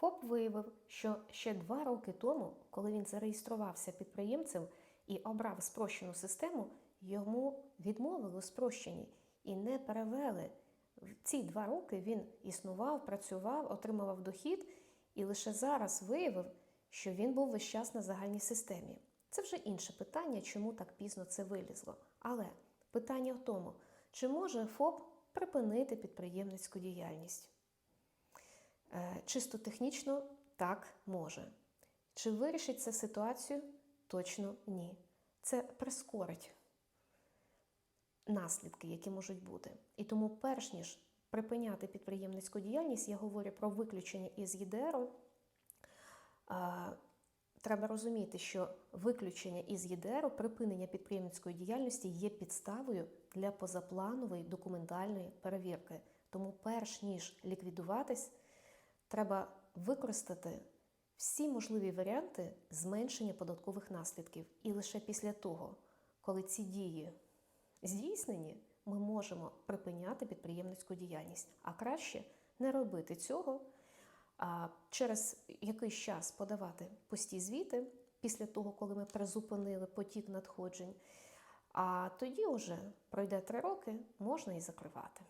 ФОП виявив, що ще два роки тому, коли він зареєструвався підприємцем і обрав спрощену систему, йому відмовили у спрощенні і не перевели. В ці два роки він існував, працював, отримував дохід, і лише зараз виявив, що він був весь час на загальній системі. Це вже інше питання, чому так пізно це вилізло. Але питання в тому, чи може ФОП припинити підприємницьку діяльність? Е, Чисто технічно так може. Чи вирішить це ситуацію? Точно ні. Це прискорить наслідки, які можуть бути. І тому, перш ніж припиняти підприємницьку діяльність, я говорю про виключення із ЄДРу. Треба розуміти, що виключення із ЄДРу, припинення підприємницької діяльності є підставою для позапланової документальної перевірки. Тому, перш ніж ліквідуватись, треба використати всі можливі варіанти зменшення податкових наслідків. І лише після того, коли ці дії здійснені, ми можемо припиняти підприємницьку діяльність. А краще не робити цього, а через якийсь час подавати пусті звіти після того, коли ми призупинили потік надходжень. А тоді вже пройде три роки, можна і закривати.